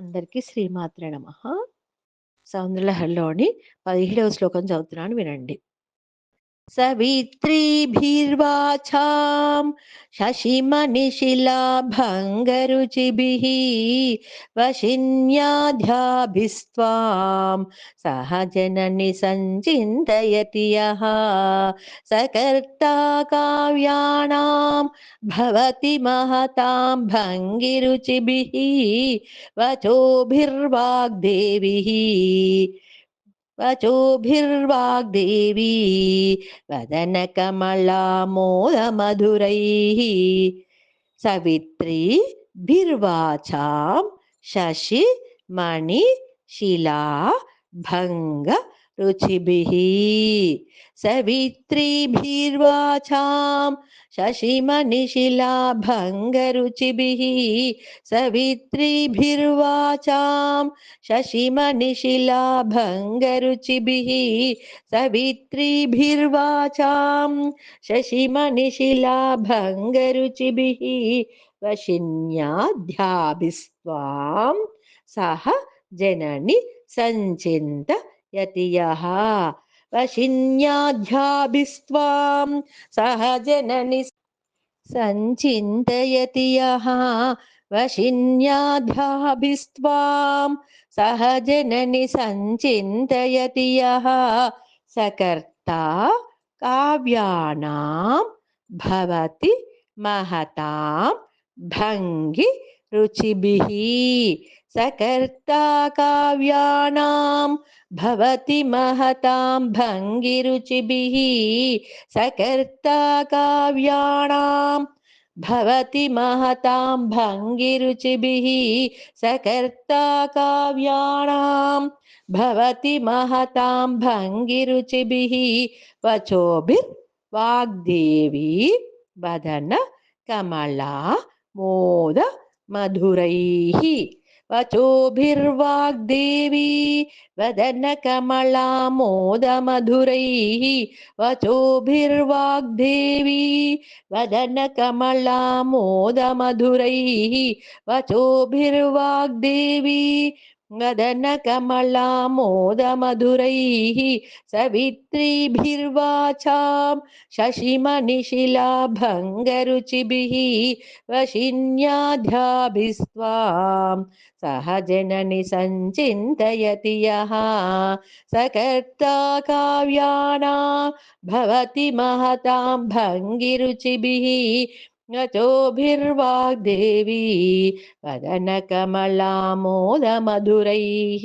అందరికీ శ్రీమాత్రే నమ సౌందర్యలహరిలోని 17వ శ్లోకం చదువుతున్నాను వినండి. सवित्रीभिर्वाछां शशिमनिशिलाभङ्गरुचिभिः वशिन्याध्याभिस्त्वां सह जननि सञ्चिन्तयति यः। सकर्ता महता भवति महतां भङ्गिरुचिभिः। वचोभिर्वाग्देवीः। वचोभिर्वाग्देवी वदनकमलामोदमधुरैः सवित्रीभिर्वाचां शशि मणि शिला भङ्ग रुचिभिः। सवित्रीभिर्वाचां शशिमनिशिलाभङ्गरुचिभिः सवित्रीभिर्वाचां शशिमनिशिलाभङ्गरुचिभिः सवित्रीभिर्वाचां शशिमनिशिलाभङ्गरुचिभिः वशिन्याध्याभिस्त्वां सह जननि सञ्चिन्त यति वशिन्याध्याभिस्त्वां सह जननि सञ्चिन्तयति यः। वशिन्याध्याभिस्त्वां सह जननि सञ्चिन्तयति यः। सकर्ता काव्याणां भवति महतां भङ्गि रुचिभिः। सकर्ता काव्याणां भवति महतां भङ्गिरुचिभिः। सकर्ता काव्याणां भवति महतां भङ्गिरुचिभिः। सकर्ता काव्याणां भवति महतां भङ्गिरुचिभिः। वचोभिर्वाग्देवी वदन कमला मोद मधुरैः वचोभिर्वाग्देवी वदनकमलामोदमधुरैः वचोभिर्वाग्देवी वदनकमलामोदमधुरैः वचोभिर्वाग्देवी वदनकमलामोदमधुरैः सवित्रीभिर्वाचां शशिमनिशिलाभङ्गरुचिभिः वशिन्याध्याभिस्त्वां सह जननि सञ्चिन्तयति यः सकर्ता काव्यानां भवति महतां भङ्गिरुचिभिः तोभिर्वाग्देवी वदनकमलामोदमधुरैः।